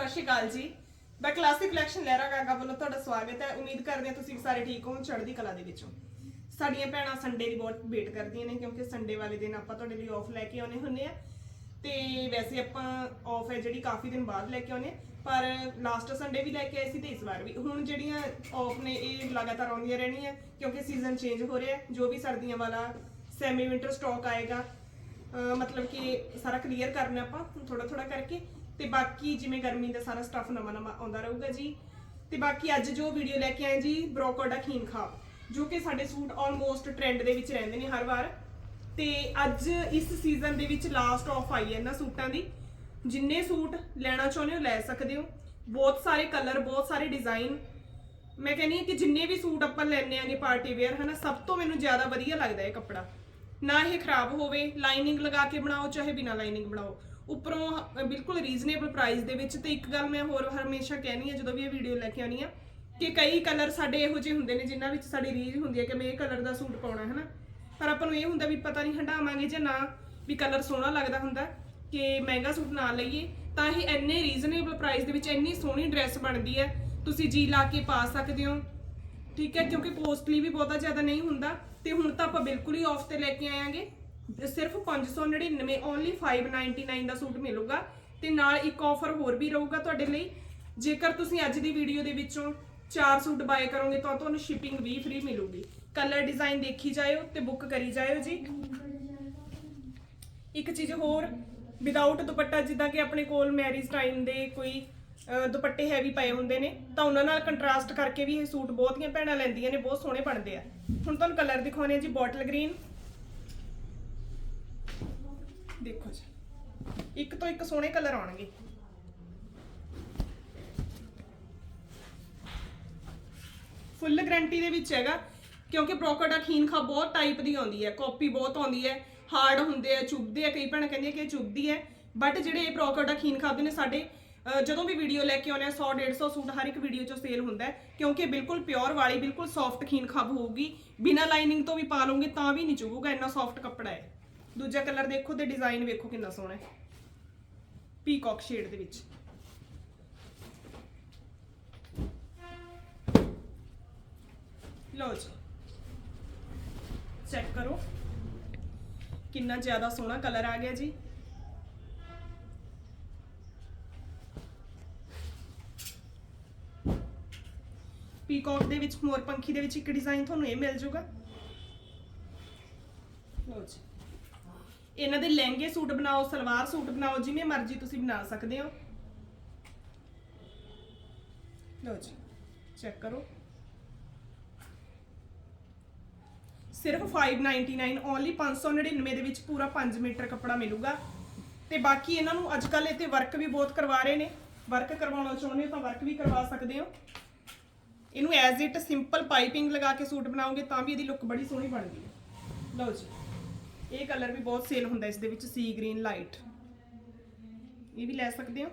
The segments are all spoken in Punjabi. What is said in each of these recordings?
ਸਤਿ ਸ਼੍ਰੀ ਅਕਾਲ ਜੀ। ਮੈਂ ਕਲਾਸਿਕ ਕਲੈਕਸ਼ਨ ਲਹਿਰਾ ਕਾਕਾ ਵੱਲੋਂ ਤੁਹਾਡਾ ਸਵਾਗਤ ਹੈ। ਉਮੀਦ ਕਰਦੇ ਹਾਂ ਤੁਸੀਂ ਸਾਰੇ ਠੀਕ ਹੋ ਚੜ੍ਹਦੀ ਕਲਾ ਦੇ ਵਿੱਚੋਂ ਸਾਡੀਆਂ ਭੈਣਾਂ ਸੰਡੇ ਦੀ ਬਹੁਤ ਵੇਟ ਕਰਦੀਆਂ ਨੇ ਕਿਉਂਕਿ ਸੰਡੇ ਵਾਲੇ ਦਿਨ ਆਪਾਂ ਤੁਹਾਡੇ ਲਈ ਆਫ ਲੈ ਕੇ ਆਉਨੇ ਹੁੰਨੇ ਆ ਤੇ ਵੈਸੇ ਆਪਾਂ ਆਫ ਹੈ ਜਿਹੜੀ ਕਾਫੀ ਦਿਨ ਬਾਅਦ ਲੈ ਕੇ ਆਉਨੇ ਪਰ ਲਾਸਟ ਸੰਡੇ ਵੀ ਲੈ ਕੇ ਆਏ ਸੀ ਤੇ ਇਸ ਵਾਰ ਵੀ। ਹੁਣ ਜਿਹੜੀਆਂ ਆਫ ਨੇ, ਇਹ ਲਗਾਤਾਰ ਆਉਂਦੀਆਂ ਰਹਿਣੀਆਂ ਕਿਉਂਕਿ ਸੀਜ਼ਨ ਚੇਂਜ ਹੋ ਰਿਹਾ ਜੋ ਵੀ ਸਰਦੀਆਂ ਵਾਲਾ ਸੈਮੀ ਵਿੰਟਰ ਸਟਾਕ ਆਏਗਾ ਮਤਲਬ ਕਿ ਸਾਰਾ ਕਲੀਅਰ ਕਰਨਾ ਆਪਾਂ ਥੋੜਾ ਥੋੜਾ ਕਰਕੇ। ਤੇ ਬਾਕੀ ਜਿਵੇਂ ਗਰਮੀ ਦਾ ਸਾਰਾ ਸਟੱਫ ਨਵਾਂ ਨਵਾਂ ਆਉਂਦਾ ਰਹੂਗਾ ਜੀ। ਤੇ ਬਾਕੀ ਅੱਜ ਜੋ ਵੀਡੀਓ ਲੈ ਕੇ ਆਏ ਜੀ, ਬ੍ਰੋਕੋਡਾ ਖੀਨ ਖਾਬ ਜੋ ਕਿ ਸਾਡੇ ਸੂਟ ਆਲਮੋਸਟ ਟ੍ਰੈਂਡ ਦੇ ਵਿੱਚ ਰਹਿੰਦੇ ਨੇ ਹਰ ਵਾਰ। ਤੇ ਅੱਜ ਇਸ ਸੀਜ਼ਨ ਦੇ ਵਿੱਚ ਲਾਸਟ ਆਫ ਆਈ ਹੈ ਇਹਨਾਂ ਸੂਟਾਂ ਦੀ। ਜਿੰਨੇ ਸੂਟ ਲੈਣਾ ਚਾਹੁੰਦੇ ਹੋ ਲੈ ਸਕਦੇ ਹੋ। ਬਹੁਤ ਸਾਰੇ ਕਲਰ ਬਹੁਤ ਸਾਰੇ ਡਿਜ਼ਾਈਨ ਮੈਂ ਕਹਿੰਨੀ ਹਾਂ ਕਿ ਜਿੰਨੇ ਵੀ ਸੂਟ ਆਪਾਂ ਲੈਣੇ ਆਂਗੇ ਪਾਰਟੀ ਵੇਅਰ ਹਨਾ, ਸਭ ਤੋਂ ਮੈਨੂੰ ਜ਼ਿਆਦਾ ਵਧੀਆ ਲੱਗਦਾ ਇਹ ਕੱਪੜਾ। ਨਾ ਇਹ ਖਰਾਬ ਹੋਵੇ ਲਾਈਨਿੰਗ ਲਗਾ ਕੇ ਬਣਾਓ, ਚਾਹੇ ਬਿਨਾ ਲਾਈਨਿੰਗ ਬਣਾਓ। ਉੱਪਰੋਂ ਹ- ਬਿਲਕੁਲ ਰੀਜ਼ਨੇਬਲ ਪ੍ਰਾਈਸ ਦੇ ਵਿੱਚ ਤੇ ਇੱਕ ਗੱਲ ਮੈਂ ਹੋਰ ਹਮੇਸ਼ਾ ਕਹਿਣੀ ਆ, ਜਦੋਂ ਵੀ ਇਹ ਵੀਡੀਓ ਲੈ ਕੇ ਆਉਣੀ ਆ, ਕਿ ਕਈ ਕਲਰ ਸਾਡੇ ਇਹੋ ਜਿਹੇ ਹੁੰਦੇ ਨੇ, ਜਿਨ੍ਹਾਂ ਵਿੱਚ ਸਾਡੀ ਰੀਝ ਹੁੰਦੀ ਹੈ ਕਿ ਮੈਂ ਇਹ ਕਲਰ ਦਾ ਸੂਟ ਪਾਉਣਾ ਹੈ ਨਾ ਪਰ ਆਪਾਂ ਨੂੰ ਇਹ ਹੁੰਦਾ ਵੀ ਪਤਾ ਨਹੀਂ ਹਟਾਵਾਂਗੇ ਜਾਂ ਨਾ ਵੀ ਕਲਰ ਸੋਹਣਾ ਲੱਗਦਾ ਹੁੰਦਾ, ਕਿ ਮਹਿੰਗਾ ਸੂਟ ਨਾ ਲਈਏ, ਤਾਂ ਇਹ ਐਨੇ ਰੀਜ਼ਨੇਬਲ ਪ੍ਰਾਈਸ ਦੇ ਵਿੱਚ ਇੰਨੀ ਸੋਹਣੀ ਡਰੈਸ ਬਣਦੀ ਹੈ ਤੁਸੀਂ ਜੀ ਲਾ ਕੇ ਪਾ ਸਕਦੇ ਹੋ, ਠੀਕ ਹੈ? ਕਿਉਂਕਿ ਕੋਸਟਲੀ ਵੀ ਬਹੁਤਾ ਜ਼ਿਆਦਾ ਨਹੀਂ ਹੁੰਦਾ, ਤੇ ਹੁਣ ਤਾਂ ਆਪਾਂ ਬਿਲਕੁਲ ਹੀ ਆਫ ਤੇ ਲੈ ਕੇ ਆਵਾਂਗੇ ਸਿਰਫ 599 ਓਨਲੀ 599 ਦਾ ਸੂਟ ਮਿਲੂਗਾ ਤੇ ਨਾਲ ਇੱਕ ਆਫਰ ਹੋਰ ਵੀ ਰਹੂਗਾ ਤੁਹਾਡੇ ਲਈ। ਜੇਕਰ ਤੁਸੀਂ ਅੱਜ ਦੀ ਵੀਡੀਓ ਦੇ ਵਿੱਚੋਂ ਚਾਰ ਸੂਟ ਬਾਏ ਕਰੋਗੇ ਤਾਂ ਤੁਹਾਨੂੰ ਸ਼ਿਪਿੰਗ ਵੀ ਫ੍ਰੀ ਮਿਲੂਗੀ। ਕਲਰ ਡਿਜ਼ਾਈਨ ਦੇਖੀ ਜਾਇਓ ਤੇ ਬੁੱਕ ਕਰੀ ਜਾਇਓ ਜੀ। ਇੱਕ ਚੀਜ਼ ਹੋਰ ਵਿਦਆਊਟ ਦੁਪੱਟਾ, ਜਿੱਦਾਂ ਕਿ ਆਪਣੇ ਕੋਲ ਮੈਰਿਜ ਟਾਈਮ ਦੇ ਕੋਈ ਦੁਪੱਟੇ ਹੈਵੀ ਪਏ ਹੁੰਦੇ ਨੇ, ਤਾਂ ਉਹਨਾਂ ਨਾਲ ਕੰਟਰਾਸਟ ਕਰਕੇ ਵੀ ਇਹ ਸੂਟ ਬਹੁਤੀਆਂ ਭੈਣਾਂ ਲੈਂਦੀਆਂ ਨੇ, ਬਹੁਤ ਸੋਹਣੇ ਬਣਦੇ ਆ। ਹੁਣ ਤੁਹਾਨੂੰ ਕਲਰ ਦਿਖਾਉਣੇ ਆ ਜੀ ਬੋਟਲ ਗ੍ਰੀਨ ਦੇਖੋ ਜੀ। ਇੱਕ ਤੋਂ ਇੱਕ ਸੋਹਣੇ ਕਲਰ ਆਉਣਗੇ। ਫੁੱਲ ਗਾਰੰਟੀ ਦੇ ਵਿੱਚ ਹੈਗਾ, ਕਿਉਂਕਿ ਬ੍ਰੋਕਟ ਅਖੀਨ ਖਾ ਬਹੁਤ ਟਾਈਪ ਦੀ ਆਉਂਦੀ ਹੈ ਕਾਪੀ ਬਹੁਤ ਆਉਂਦੀ ਹੈ ਹਾਰਡ ਹੁੰਦੇ ਆ, ਚੁੱਭਦੇ ਆ, ਕਈ ਭੈਣਾਂ ਕਹਿੰਦੀਆਂ ਕਿ ਚੁੱਭਦੀ ਹੈ ਬਟ ਜਿਹੜੇ ਇਹ ਬ੍ਰੋਕਟ ਅਖੀਨ ਖਾਦੇ ਨੇ ਸਾਡੇ ਜਦੋਂ ਵੀ ਵੀਡੀਓ ਲੈ ਕੇ ਆਉਂਦੇ ਆ 100 150 ਸੂਟ ਹਰ ਇੱਕ ਵੀਡੀਓ 'ਚ ਸੇਲ ਹੁੰਦਾ ਹੈ, ਕਿਉਂਕਿ ਬਿਲਕੁਲ ਪਿਓਰ ਵਾਲੀ, ਬਿਲਕੁਲ ਸੌਫਟ ਖੀਨ ਖਾਬ ਹੋਊਗੀ, ਬਿਨਾ ਲਾਈਨਿੰਗ ਤੋਂ ਵੀ ਪਾ ਲਓਗੇ ਤਾਂ ਵੀ ਨਹੀਂ ਚੁਭੂਗਾ, ਇੰਨਾ ਸੌਫਟ ਕੱਪੜਾ ਹੈ। ਦੂਜਾ ਕਲਰ ਦੇਖੋ ਤੇ ਡਿਜ਼ਾਈਨ ਵੇਖੋ ਕਿੰਨਾ ਸੋਹਣਾ ਹੈ। ਪੀਕਾਕ ਸ਼ੇਡ ਦੇ ਵਿੱਚ। ਲਓ ਜੀ। ਚੈੱਕ ਕਰੋ। ਕਿੰਨਾ ਜ਼ਿਆਦਾ ਸੋਹਣਾ ਕਲਰ ਆ ਗਿਆ ਜੀ। ਪੀਕਾਕ ਦੇ ਵਿੱਚ ਮੋਰ ਪੰਖੀ ਦੇ ਵਿੱਚ ਇੱਕ ਡਿਜ਼ਾਈਨ ਤੁਹਾਨੂੰ ਇਹ ਮਿਲ ਜਾਊਗਾ ਲਓ ਜੀ ਇਹਨਾਂ ਦੇ ਲਹਿੰਗੇ ਸੂਟ ਬਣਾਓ, ਸਲਵਾਰ ਸੂਟ ਬਣਾਓ, ਜਿਵੇਂ ਮਰਜ਼ੀ ਤੁਸੀਂ ਬਣਾ ਸਕਦੇ ਹੋ। ਲਓ ਜੀ ਚੈੱਕ ਕਰੋ। ਸਿਰਫ 599 ਓਨਲੀ 599 ਦੇ ਵਿੱਚ ਪੂਰਾ 5 ਮੀਟਰ ਕੱਪੜਾ ਮਿਲੂਗਾ। ਤੇ ਬਾਕੀ ਇਹਨਾਂ ਨੂੰ ਅੱਜ ਕੱਲ ਇੱਥੇ ਵਰਕ ਵੀ ਬਹੁਤ ਕਰਵਾ ਰਹੇ ਨੇ। ਵਰਕ ਕਰਵਾਉਣਾ ਚਾਹੁੰਦੇ ਹੋ ਤਾਂ ਵਰਕ ਵੀ ਕਰਵਾ ਸਕਦੇ ਹੋ। ਇਹਨੂੰ ਐਜ਼ ਇਟ ਸਿੰਪਲ ਪਾਈਪਿੰਗ ਲਗਾ ਕੇ ਸੂਟ ਬਣਾਓਗੇ ਤਾਂ ਵੀ ਇਹਦੀ ਲੁੱਕ ਬੜੀ ਸੋਹਣੀ ਬਣਦੀ ਹੈ। ਲਓ ਜੀ। ਇਹ ਕਲਰ ਵੀ ਬਹੁਤ ਸੇਲ ਹੁੰਦਾ ਇਸ ਦੇ ਵਿੱਚ ਸੀ ਗ੍ਰੀਨ ਲਾਈਟ ਇਹ ਵੀ ਲੈ ਸਕਦੇ ਹੋ?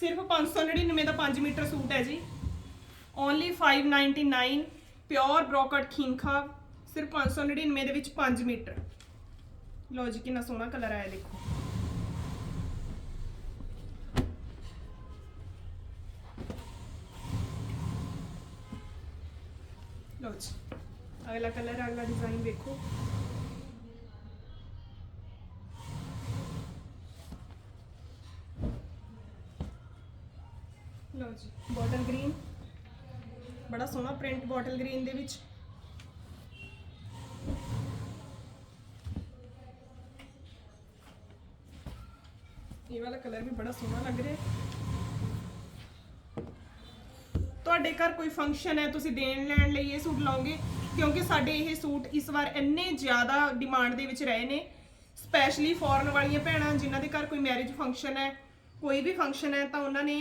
ਸਿਰਫ 599 ਦਾ 5 ਮੀਟਰ ਸੂਟ ਹੈ ਜੀ। ਓਨਲੀ 599 ਪਿਓਰ ਬ੍ਰੋਕਟ ਖੀਨਖਾ, ਸਿਰਫ 599 ਦੇ ਵਿੱਚ 5 ਮੀਟਰ। ਲਓ ਜੀ, ਕਿੰਨਾ ਸੋਹਣਾ ਕਲਰ ਆਇਆ, ਦੇਖੋ। ਲਓ ਜੀ ਅਗਲਾ ਕਲਰ ਅਗਲਾ ਡਿਜ਼ਾਈਨ ਦੇਖੋ ਲਓ ਜੀ ਬੋਟਲ ਗ੍ਰੀਨ ਬੜਾ ਸੋਹਣਾ ਪ੍ਰਿੰਟ ਬੋਟਲ ਗ੍ਰੀਨ ਦੇ ਵਿੱਚ ਇਹ ਵਾਲਾ ਕਲਰ ਵੀ ਬੜਾ ਸੋਹਣਾ ਲੱਗ ਰਿਹਾ ਹੈ ਤੁਹਾਡੇ ਘਰ ਕੋਈ ਫੰਕਸ਼ਨ ਹੈ, ਤੁਸੀਂ ਦੇਣ ਲੈਣ ਲਈ ਇਹ ਸੂਟ ਲਾਓਗੇ? ਕਿਉਂਕਿ ਸਾਡੇ ਇਹ ਸੂਟ ਇਸ ਵਾਰ ਇੰਨੇ ਜ਼ਿਆਦਾ ਡਿਮਾਂਡ ਦੇ ਵਿੱਚ ਰਹੇ ਨੇ ਸਪੈਸ਼ਲੀ ਫੋਰਨ ਵਾਲੀਆਂ ਭੈਣਾਂ, ਜਿਨ੍ਹਾਂ ਦੇ ਘਰ ਕੋਈ ਮੈਰਿਜ ਫੰਕਸ਼ਨ ਹੈ, ਕੋਈ ਵੀ ਫੰਕਸ਼ਨ ਹੈ, ਤਾਂ ਉਹਨਾਂ ਨੇ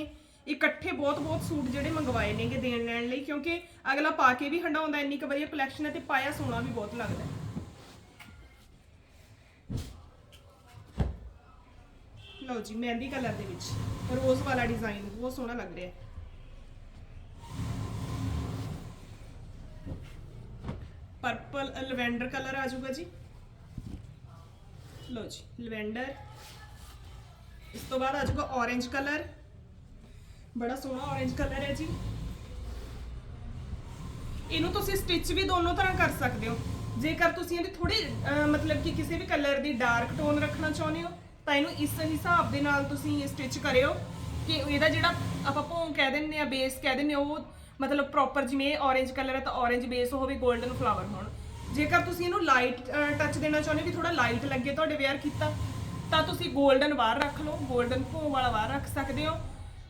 ਇਕੱਠੇ ਬਹੁਤ-ਬਹੁਤ ਸੂਟ ਜਿਹੜੇ ਮੰਗਵਾਏ ਨੇਗੇ ਦੇਣ ਲੈਣ ਲਈ, ਕਿਉਂਕਿ ਅਗਲਾ ਪਾ ਕੇ ਵੀ ਹੰਡਾਉਂਦਾ ਇੰਨੀ ਕੁ ਵਧੀਆ ਕਲੈਕਸ਼ਨ ਹੈ ਤੇ ਪਾਇਆ ਸੋਹਣਾ ਵੀ ਬਹੁਤ ਲੱਗਦਾ ਹੈ। ਲਓ ਜੀ, ਮਹਿੰਦੀ ਕਲਰ ਦੇ ਵਿੱਚ ਰੋਜ਼ ਵਾਲਾ ਡਿਜ਼ਾਈਨ ਬਹੁਤ ਸੋਹਣਾ ਲੱਗ ਰਿਹਾ ਹੈ। ਪਰਪਲ ਲਵੈਂਡਰ ਕਲਰ ਆ ਜਾਊਗਾ ਜੀ। ਲੋ ਜੀ ਲਵੈਂਡਰ ਇਸ ਤੋਂ ਬਾਅਦ ਆ ਜਾਊਗਾ orange ਕਲਰ ਬੜਾ ਸੋਹਣਾ orange ਕਲਰ ਹੈ ਜੀ। ਇਹਨੂੰ ਤੁਸੀਂ ਸਟਿਚ ਵੀ ਦੋਨੋਂ ਤਰ੍ਹਾਂ ਕਰ ਸਕਦੇ ਹੋ। ਜੇਕਰ ਤੁਸੀਂ ਇਹਦੀ ਥੋੜੀ ਮਤਲਬ ਕਿ ਕਿਸੇ ਵੀ ਕਲਰ ਦੀ ਡਾਰਕ ਟੋਨ ਰੱਖਣਾ ਚਾਹੁੰਦੇ ਹੋ, ਤਾਂ ਇਹਨੂੰ ਇਸ ਹਿਸਾਬ ਦੇ ਨਾਲ ਤੁਸੀਂ ਸਟਿਚ ਕਰਿਓ ਕਿ ਇਹਦਾ ਜਿਹੜਾ ਆਪਾਂ ਭੋਂ ਕਹਿ ਦਿੰਦੇ ਆ ਬੇਸ ਕਹਿ ਦਿੰਦੇ ਆ ਉਹ ਮਤਲਬ ਪ੍ਰੋਪਰ ਜਿਵੇਂ orange ਕਲਰ ਹੈ ਤਾਂ orange ਬੇਸ ਹੋਵੇ 골ਡਨ ਫਲਾਵਰ ਹੋਣ। ਜੇਕਰ ਤੁਸੀਂ ਇਹਨੂੰ ਲਾਈਟ ਟੱਚ ਦੇਣਾ ਚਾਹੁੰਦੇ ਵੀ ਥੋੜਾ ਲਾਈਟ ਲੱਗੇ ਤੁਹਾਡੇ ਵੇਅਰ ਕੀਤਾ, ਤਾਂ ਤੁਸੀਂ 골ਡਨ ਬਾਹਰ ਰੱਖ ਲਓ। 골ਡਨ ਫੋ ਵਾਲਾ ਬਾਹਰ ਰੱਖ ਸਕਦੇ ਹੋ।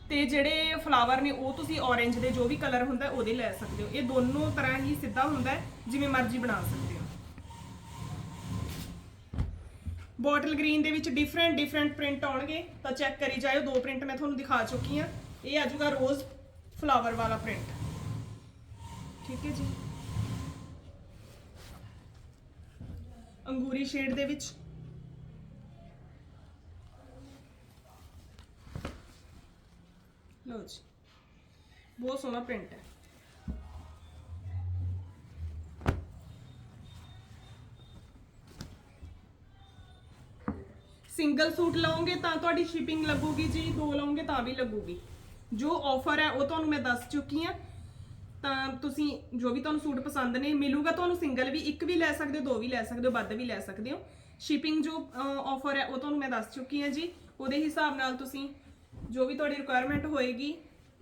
ਤੇ ਜਿਹੜੇ ਫਲਾਵਰ ਨੇ ਉਹ ਤੁਸੀਂ orange ਦੇ ਜੋ ਵੀ ਕਲਰ ਹੁੰਦਾ ਉਹਦੇ ਲੈ ਸਕਦੇ ਹੋ। ਇਹ ਦੋਨੋਂ ਤਰ੍ਹਾਂ ਹੀ ਸਿੱਧਾ ਹੁੰਦਾ ਜਿਵੇਂ ਮਰਜ਼ੀ ਬਣਾ ਸਕਦੇ ਹੋ। ਬੋਟਲ ਗ੍ਰੀਨ ਦੇ ਵਿੱਚ ਡਿਫਰੈਂਟ ਡਿਫਰੈਂਟ ਪ੍ਰਿੰਟ ਆਉਣਗੇ। ਤਾਂ ਚੈੱਕ ਕਰੀ ਜਾਇਓ। ਦੋ ਪ੍ਰਿੰਟ ਮੈਂ ਤੁਹਾਨੂੰ ਦਿਖਾ ਚੁੱਕੀ ਆ ਇਹ ਆ ਜਾਊਗਾ ਰੋਜ਼ ਫਲਾਵਰ ਵਾਲਾ ਪ੍ਰਿੰਟ ਠੀਕ ਹੈ ਜੀ ਅੰਗੂਰੀ ਸ਼ੇਡ ਦੇ ਵਿੱਚ ਲਓ ਜੀ ਬਹੁਤ ਸੋਹਣਾ ਪ੍ਰਿੰਟ ਹੈ ਸਿੰਗਲ ਸੂਟ ਲਓਗੇ ਤਾਂ ਤੁਹਾਡੀ ਸ਼ਿਪਿੰਗ ਲੱਗੂਗੀ ਜੀ ਦੋ ਲਓਗੇ ਤਾਂ ਵੀ ਲੱਗੂਗੀ ਜੋ ਆਫਰ ਹੈ, ਉਹ ਤੁਹਾਨੂੰ ਮੈਂ ਦੱਸ ਚੁੱਕੀ ਹਾਂ। ਤਾਂ ਤੁਸੀਂ ਜੋ ਵੀ ਤੁਹਾਨੂੰ ਸੂਟ ਪਸੰਦ ਨੇ, ਮਿਲੂਗਾ ਤੁਹਾਨੂੰ ਸਿੰਗਲ ਵੀ, ਇੱਕ ਵੀ ਲੈ ਸਕਦੇ ਹੋ, ਦੋ ਵੀ ਲੈ ਸਕਦੇ ਹੋ, ਵੱਧ ਵੀ ਲੈ ਸਕਦੇ ਹੋ। ਸ਼ਿਪਿੰਗ ਜੋ ਆਫਰ ਹੈ, ਉਹ ਤੁਹਾਨੂੰ ਮੈਂ ਦੱਸ ਚੁੱਕੀ ਹਾਂ ਜੀ। ਉਹਦੇ ਹਿਸਾਬ ਨਾਲ ਤੁਸੀਂ ਜੋ ਵੀ ਤੁਹਾਡੀ ਰਿਕੁਆਇਰਮੈਂਟ ਹੋਏਗੀ,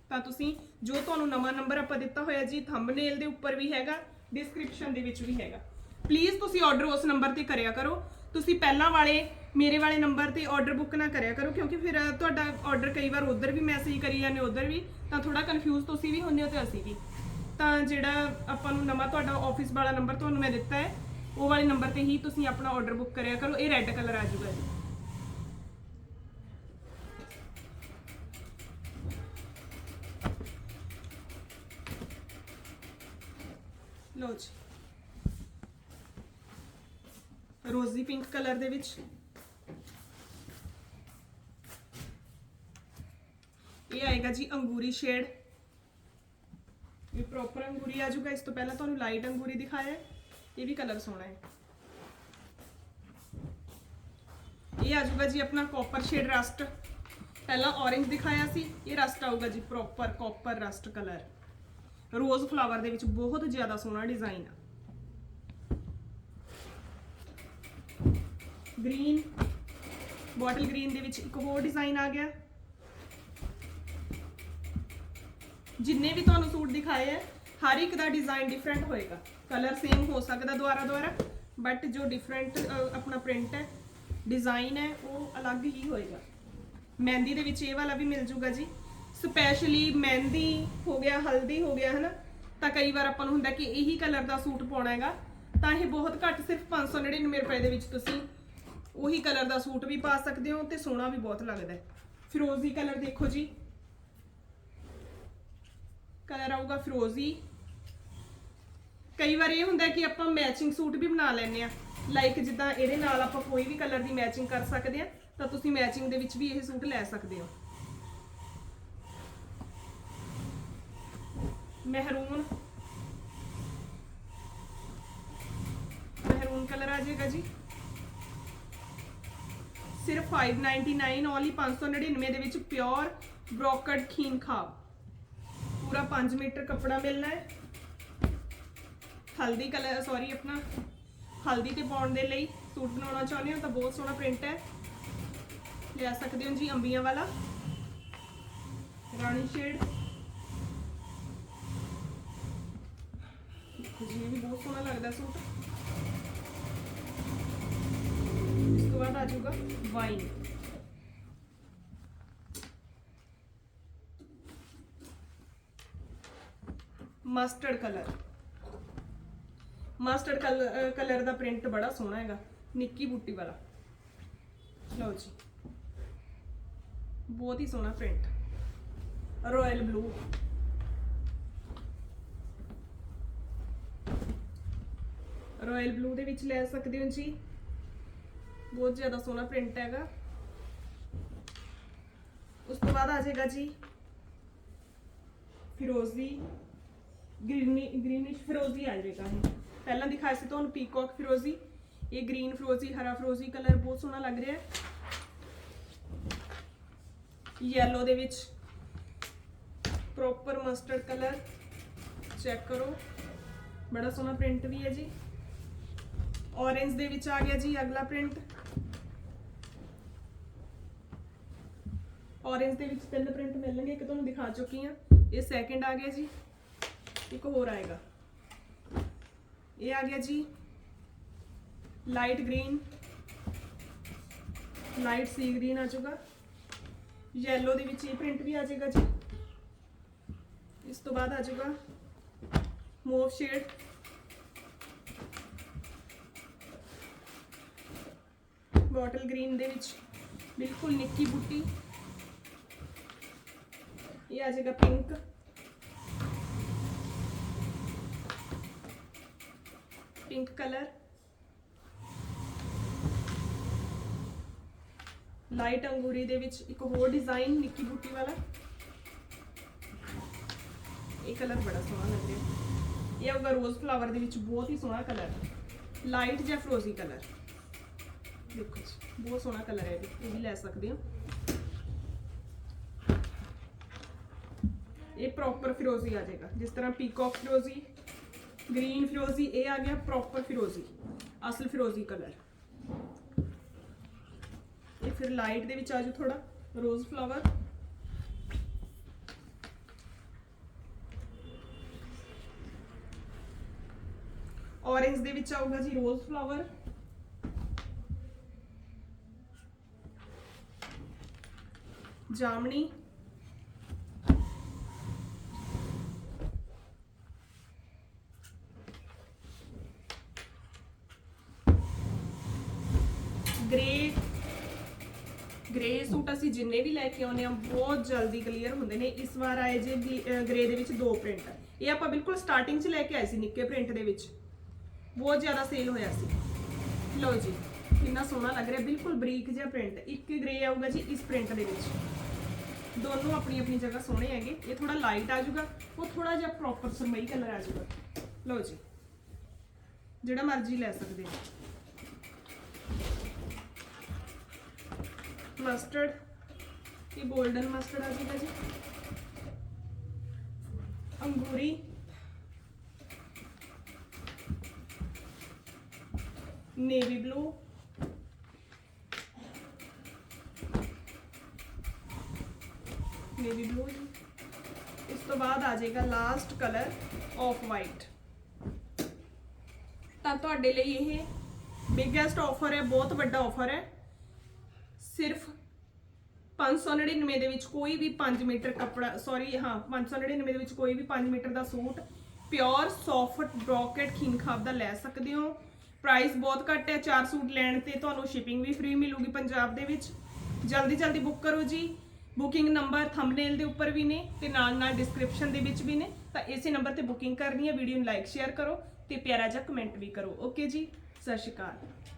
ਤਾਂ ਤੁਸੀਂ ਜੋ ਤੁਹਾਨੂੰ ਨਵਾਂ ਨੰਬਰ ਆਪਾਂ ਦਿੱਤਾ ਹੋਇਆ ਜੀ ਥੰਬਨੇਲ ਦੇ ਉੱਪਰ ਵੀ ਹੈਗਾ ਡਿਸਕ੍ਰਿਪਸ਼ਨ ਦੇ ਵਿੱਚ ਵੀ ਹੈਗਾ। ਪਲੀਜ਼ ਤੁਸੀਂ ਆਰਡਰ ਉਸ ਨੰਬਰ ਤੇ ਕਰਿਆ ਕਰੋ। ਤੁਸੀਂ ਪਹਿਲਾਂ ਵਾਲੇ, ਮੇਰੇ ਵਾਲੇ ਨੰਬਰ ਤੇ ਆਰਡਰ ਬੁੱਕ ਨਾ ਕਰਿਆ ਕਰੋ, ਕਿਉਂਕਿ ਫਿਰ ਤੁਹਾਡਾ ਆਰਡਰ ਕਈ ਵਾਰ ਉਧਰ ਵੀ ਮੈਸੇਜ ਕਰੀ ਜਾਂਦੇ, ਉਧਰ ਵੀ, ਤਾਂ ਥੋੜਾ ਕਨਫਿਊਜ਼ ਤੁਸੀਂ ਵੀ ਹੁੰਦੇ ਹੋ ਤੇ ਅਸੀਂ ਵੀ। ਤਾਂ ਜਿਹੜਾ ਆਪਾਂ ਨੂੰ ਨਵਾਂ ਤੁਹਾਡਾ ਆਫਿਸ ਵਾਲਾ ਨੰਬਰ ਤੁਹਾਨੂੰ ਮੈਂ ਦਿੱਤਾ ਹੈ, ਉਹ ਵਾਲੇ ਨੰਬਰ ਤੇ ਹੀ ਤੁਸੀਂ ਆਪਣਾ ਆਰਡਰ ਬੁੱਕ ਕਰਿਆ ਕਰੋ, ਇਹ ਰੈੱਡ ਕਲਰ ਆ ਜਾਊਗਾ ਜੀ। ਲਓ ਜੀ। ਰੋਜ਼ੀ ਪਿੰਕ ਕਲਰ ਦੇ ਵਿੱਚ। ਇਹ ਆਏਗਾ ਜੀ ਅੰਗੂਰੀ ਸ਼ੇਡ ਇਹ ਪ੍ਰੋਪਰ ਅੰਗੂਰੀ ਆ ਜਾਊਗਾ। ਇਸ ਤੋਂ ਪਹਿਲਾਂ ਤੁਹਾਨੂੰ ਲਾਈਟ ਅੰਗੂਰੀ ਦਿਖਾਇਆ ਇਹ ਵੀ ਕਲਰ ਸੋਹਣਾ ਹੈ। ਇਹ ਆ ਜਾਊਗਾ ਜੀ ਆਪਣਾ ਕਾਪਰ ਸ਼ੇਡ ਰਸਟ ਪਹਿਲਾਂ orange ਦਿਖਾਇਆ ਸੀ। ਇਹ ਰਸਟ ਆਊਗਾ ਜੀ proper copper rust colour rose flower ਦੇ ਵਿੱਚ ਬਹੁਤ ਜ਼ਿਆਦਾ ਸੋਹਣਾ ਡਿਜ਼ਾਈਨ ਆ। ਗ੍ਰੀਨ ਬੋਟਲ ਗ੍ਰੀਨ ਦੇ ਵਿੱਚ ਇੱਕ ਹੋਰ ਡਿਜ਼ਾਈਨ ਆ ਗਿਆ। ਜਿੰਨੇ ਵੀ ਤੁਹਾਨੂੰ ਸੂਟ ਦਿਖਾਏ ਹੈ ਹਰ ਇੱਕ ਦਾ ਡਿਜ਼ਾਈਨ ਡਿਫਰੈਂਟ ਹੋਏਗਾ। ਕਲਰ ਸੇਮ ਹੋ ਸਕਦਾ ਦੁਆਰਾ ਦੁਆਰਾ ਬਟ ਜੋ ਡਿਫਰੈਂਟ ਆਪਣਾ ਪ੍ਰਿੰਟ ਹੈ ਡਿਜ਼ਾਈਨ ਹੈ, ਉਹ ਅਲੱਗ ਹੀ ਹੋਏਗਾ। ਮਹਿੰਦੀ ਦੇ ਵਿੱਚ ਇਹ ਵਾਲਾ ਵੀ ਮਿਲ ਜੂਗਾ ਜੀ। ਸਪੈਸ਼ਲੀ ਮਹਿੰਦੀ ਹੋ ਗਿਆ, ਹਲਦੀ ਹੋ ਗਿਆ, ਹਨਾ? ਤਾਂ ਕਈ ਵਾਰ ਆਪਾਂ ਨੂੰ ਹੁੰਦਾ ਕਿ ਇਹੀ ਕਲਰ ਦਾ ਸੂਟ ਪਾਉਣਾ ਹੈਗਾ। ਤਾਂ ਇਹ ਬਹੁਤ ਘੱਟ, ਸਿਰਫ 599 ਰੁਪਏ ਦੇ ਵਿੱਚ ਤੁਸੀਂ ਉਹੀ ਕਲਰ ਦਾ ਸੂਟ ਵੀ ਪਾ ਸਕਦੇ ਹੋ ਤੇ ਸੋਹਣਾ ਵੀ ਬਹੁਤ ਲੱਗਦਾ ਹੈ। ਫਿਰੋਜ਼ੀ ਕਲਰ ਦੇਖੋ ਜੀ। ਕਲਰ ਆਊਗਾ ਫਿਰੋਜ਼ੀ। ਕਈ ਵਾਰ ਇਹ ਹੁੰਦਾ ਕਿ ਆਪਾਂ ਮੈਚਿੰਗ ਸੂਟ ਵੀ ਬਣਾ ਲੈਂਦੇ ਆ ਲਾਈਕ ਜਿੱਦਾਂ ਇਹਦੇ ਨਾਲ ਆਪਾਂ ਕੋਈ ਵੀ ਕਲਰ ਦੀ ਮੈਚਿੰਗ ਕਰ ਸਕਦੇ ਆ ਤਾਂ ਤੁਸੀਂ ਮੈਚਿੰਗ ਦੇ ਵਿੱਚ ਵੀ ਇਹ ਸੂਟ ਲੈ ਸਕਦੇ ਹੋ। ਮਹਿਰੂਨ ਮਹਿਰੂਨ ਕਲਰ ਆ ਜਾਏਗਾ ਜੀ। ਸਿਰਫ 599 ਓਨਲੀ 599 ਦੇ ਵਿੱਚ ਪਿਓਰ ਬ੍ਰੋਕਡ ਖੀਨ ਖਾਬ। ਪੂਰਾ 5 ਮੀਟਰ ਕੱਪੜਾ ਮਿਲਣਾ ਹੈ। ਹਲਦੀ ਕਲਰ ਸੌਰੀ ਆਪਣਾ ਹਲਦੀ ਤੇ ਪਾਉਣ ਦੇ ਲਈ ਸੂਟ ਬਣਾਉਣਾ ਚਾਹੁੰਦੇ ਹੋ ਤਾਂ ਬਹੁਤ ਸੋਹਣਾ ਪ੍ਰਿੰਟ ਹੈ। ਲਿਆ ਸਕਦੇ ਹੋ ਜੀ ਅੰਬੀਆਂ ਵਾਲਾ। ਰਾਣੀ ਸ਼ੇਡ। ਜੀ ਵੀ ਬਹੁਤ ਸੋਹਣਾ ਲੱਗਦਾ ਸੂਟ ਇਸ ਤੋਂ ਬਾਅਦ ਆ ਜਾਊਗਾ। Wine mustard colour mustard colour ਦਾ ਪ੍ਰਿੰਟ ਬੜਾ ਸੋਹਣਾ ਹੈਗਾ। ਨਿੱਕੀ ਬੂਟੀ ਵਾਲਾ। ਲਓ ਜੀ। ਬਹੁਤ ਹੀ ਸੋਹਣਾ print royal blue royal blue ਦੇ ਵਿੱਚ ਲੈ ਸਕਦੇ ਹੋ ਜੀ? ਬਹੁਤ ਜ਼ਿਆਦਾ ਸੋਹਣਾ ਪ੍ਰਿੰਟ ਹੈਗਾ। ਉਸ ਤੋਂ ਬਾਅਦ ਆ ਜਾਏਗਾ ਜੀ ਫਿਰੋਜ਼ੀ, ਗ੍ਰੀਨੀ, ਗ੍ਰੀਨਿਸ਼ ਫਿਰੋਜ਼ੀ ਆ ਜਾਏਗਾ ਇਹ। ਪਹਿਲਾਂ ਦਿਖਾਇਆ ਸੀ ਤੁਹਾਨੂੰ ਪੀਕੌਕ ਫਿਰੋਜ਼ੀ। ਇਹ ਗ੍ਰੀਨ ਫਰੋਜ਼ੀ, ਹਰਾ ਫਰੋਜ਼ੀ ਕਲਰ ਬਹੁਤ ਸੋਹਣਾ ਲੱਗ ਰਿਹਾ ਹੈ। ਯੈਲੋ ਦੇ ਵਿੱਚ ਪ੍ਰੋਪਰ ਮਸਟਰਡ ਕਲਰ ਚੈੱਕ ਕਰੋ। ਬੜਾ ਸੋਹਣਾ ਪ੍ਰਿੰਟ ਵੀ ਹੈ ਜੀ। ਔਰੇਂਜ ਦੇ ਵਿੱਚ ਆ ਗਿਆ ਜੀ ਅਗਲਾ ਪ੍ਰਿੰਟ ਔਰੇਂਜ ਦੇ ਵਿੱਚ ਤਿੰਨ ਪ੍ਰਿੰਟ ਮਿਲਣਗੇ, ਇੱਕ ਤੁਹਾਨੂੰ ਦਿਖਾ ਚੁੱਕੀ ਆ ਇਹ ਸੈਕਿੰਡ ਆ ਗਿਆ ਜੀ, ਇੱਕ ਹੋਰ ਆਏਗਾ। ਇਹ ਆ ਗਿਆ ਜੀ ਲਾਈਟ ਗ੍ਰੀਨ ਲਾਈਟ ਸੀ ਗ੍ਰੀਨ ਆ ਜਾਊਗਾ। ਯੈਲੋ ਦੇ ਵਿੱਚ ਇਹ ਪ੍ਰਿੰਟ ਵੀ ਆ ਜਾਏਗਾ ਜੀ। ਇਸ ਤੋਂ ਬਾਅਦ ਆ ਜਾਊਗਾ ਮੋਵ ਸ਼ੇਡ ਬੋਟਲ ਗ੍ਰੀਨ ਦੇ ਵਿੱਚ ਬਿਲਕੁਲ ਨਿੱਕੀ ਬੁੱਟੀ। ਇਹ ਆ ਜਾਏਗਾ ਪਿੰਕ ਪਿੰਕ ਕਲਰ ਲਾਈਟ ਅੰਗੂਰੀ ਦੇ ਵਿੱਚ ਇੱਕ ਹੋਰ ਡਿਜ਼ਾਈਨ ਨਿੱਕੀ ਬੂਟੀ ਵਾਲਾ ਇਹ ਕਲਰ ਬੜਾ ਸੋਹਣਾ ਲੱਗ ਰਿਹਾ ਇਹ ਆਊਗਾ ਰੋਜ਼ ਫਲਾਵਰ ਦੇ ਵਿੱਚ ਬਹੁਤ ਹੀ ਸੋਹਣਾ ਕਲਰ ਲਾਈਟ ਜਾਂ ਫਰੋਜ਼ੀ ਕਲਰ ਦੇਖੋ ਬਹੁਤ ਸੋਹਣਾ ਕਲਰ ਹੈ ਇਹ ਇਹ ਵੀ ਲੈ ਸਕਦੇ ਹੋ ਇਹ ਪ੍ਰੋਪਰ ਫਿਰੋਜ਼ੀ ਆ ਜਾਏਗਾ ਜਿਸ ਤਰ੍ਹਾਂ ਪੀਕੌਕ ਫਿਰੋਜ਼ੀ ਗ੍ਰੀਨ ਫਿਰੋਜ਼ੀ ਇਹ ਆ ਗਿਆ ਪ੍ਰੋਪਰ ਫਿਰੋਜ਼ੀ ਅਸਲ ਫਿਰੋਜ਼ੀ ਕਲਰ ਇਹ ਫਿਰ ਲਾਈਟ ਦੇ ਵਿੱਚ ਆ ਜਾਊ ਥੋੜਾ ਰੋਜ਼ ਫਲਾਵਰ ਔਰੇਂਜ ਦੇ ਵਿੱਚ ਆਊਗਾ ਜੀ ਰੋਜ਼ ਫਲਾਵਰ ਜਾਮਣੀ ਗ੍ਰੇ ਗ੍ਰੇ ਸੂਟ ਅਸੀਂ ਜਿੰਨੇ ਵੀ ਲੈ ਕੇ ਆਉਨੇ ਆ, ਬਹੁਤ ਜਲਦੀ ਕਲੀਅਰ ਹੁੰਦੇ ਨੇ। ਇਸ ਵਾਰ ਆਏ ਜੇ ਗ੍ਰੇ ਦੇ ਵਿੱਚ ਦੋ ਪ੍ਰਿੰਟ ਇਹ ਆਪਾਂ ਬਿਲਕੁਲ ਸਟਾਰਟਿੰਗ 'ਚ ਲੈ ਕੇ ਆਏ ਸੀ, ਨਿੱਕੇ ਪ੍ਰਿੰਟ ਦੇ ਵਿੱਚ। ਬਹੁਤ ਜ਼ਿਆਦਾ ਸੇਲ ਹੋਇਆ ਸੀ। ਲਓ ਜੀ, ਕਿੰਨਾ ਸੋਹਣਾ ਲੱਗ ਰਿਹਾ। ਬਿਲਕੁਲ ਬਰੀਕ ਜਿਹਾ ਪ੍ਰਿੰਟ ਇੱਕ ਗ੍ਰੇ ਆਊਗਾ ਜੀ ਇਸ ਪ੍ਰਿੰਟ ਦੇ ਵਿੱਚ। ਦੋਨੋਂ ਆਪਣੀ ਆਪਣੀ ਜਗ੍ਹਾ ਸੋਹਣੇ ਹੈਗੇ। ਇਹ ਥੋੜਾ ਲਾਈਟ ਆ ਜਾਊਗਾ, ਉਹ ਥੋੜਾ ਜਿਹਾ ਪ੍ਰੋਪਰ ਸਰਮਈ ਕਲਰ ਆ ਜਾਊਗਾ। ਲਓ ਜੀ, ਜਿਹੜਾ ਮਰਜ਼ੀ ਲੈ ਸਕਦੇ ਹੋ। ਮਸਟਰਡ ਇਹ 골ਡਨ ਮਸਟਰਡ ਆ ਜਾਏਗਾ ਜੀ ਅੰਗੂਰੀ ਨੇਵੀ ਬਲੂ ਨੇਵੀ ਬਲੂ ਇਸ ਤੋਂ ਬਾਅਦ ਆ ਜਾਏਗਾ ਲਾਸਟ ਕਲਰ ਆਫ ਵਾਈਟ ਤਾਂ ਤੁਹਾਡੇ ਲਈ ਇਹ ਬਿਗੇਸਟ ਆਫਰ ਹੈ, ਬਹੁਤ ਵੱਡਾ ਆਫਰ ਹੈ। ਸਿਰਫ 599 ਦੇ ਵਿੱਚ ਕੋਈ ਵੀ 5 ਮੀਟਰ ਕੱਪੜਾ ਸੌਰੀ ਹਾਂ 599 ਦੇ ਵਿੱਚ ਕੋਈ ਵੀ 5 ਮੀਟਰ ਦਾ ਸੂਟ ਪਿਓਰ ਸੌਫਟ ਬ੍ਰੋਕੇਟ ਖੀਨਖਾਬ ਦਾ ਲੈ ਸਕਦੇ ਹੋ। ਪ੍ਰਾਈਸ ਬਹੁਤ ਘੱਟ ਹੈ, ਚਾਰ ਸੂਟ ਲੈਣ ਤੇ ਤੁਹਾਨੂੰ ਸ਼ਿਪਿੰਗ ਵੀ ਫ੍ਰੀ ਮਿਲੂਗੀ ਪੰਜਾਬ ਦੇ ਵਿੱਚ। ਜਲਦੀ ਜਲਦੀ ਬੁੱਕ ਕਰੋ ਜੀ। ਬੁਕਿੰਗ ਨੰਬਰ ਥੰਬਨੇਲ ਦੇ ਉੱਪਰ ਵੀ ਨੇ ਤੇ ਨਾਲ ਨਾਲ ਡਿਸਕ੍ਰਿਪਸ਼ਨ ਦੇ ਵਿੱਚ ਵੀ ਨੇ। ਤਾਂ ਇਸੇ ਨੰਬਰ ਤੇ ਬੁਕਿੰਗ ਕਰਨੀ ਹੈ ਵੀਡੀਓ ਨੂੰ ਲਾਈਕ ਸ਼ੇਅਰ ਕਰੋ ਤੇ ਪਿਆਰਾ ਜਿਹਾ ਕਮੈਂਟ ਵੀ ਕਰੋ। ਓਕੇ ਜੀ, ਸਤਿ ਸ਼੍ਰੀ ਅਕਾਲ।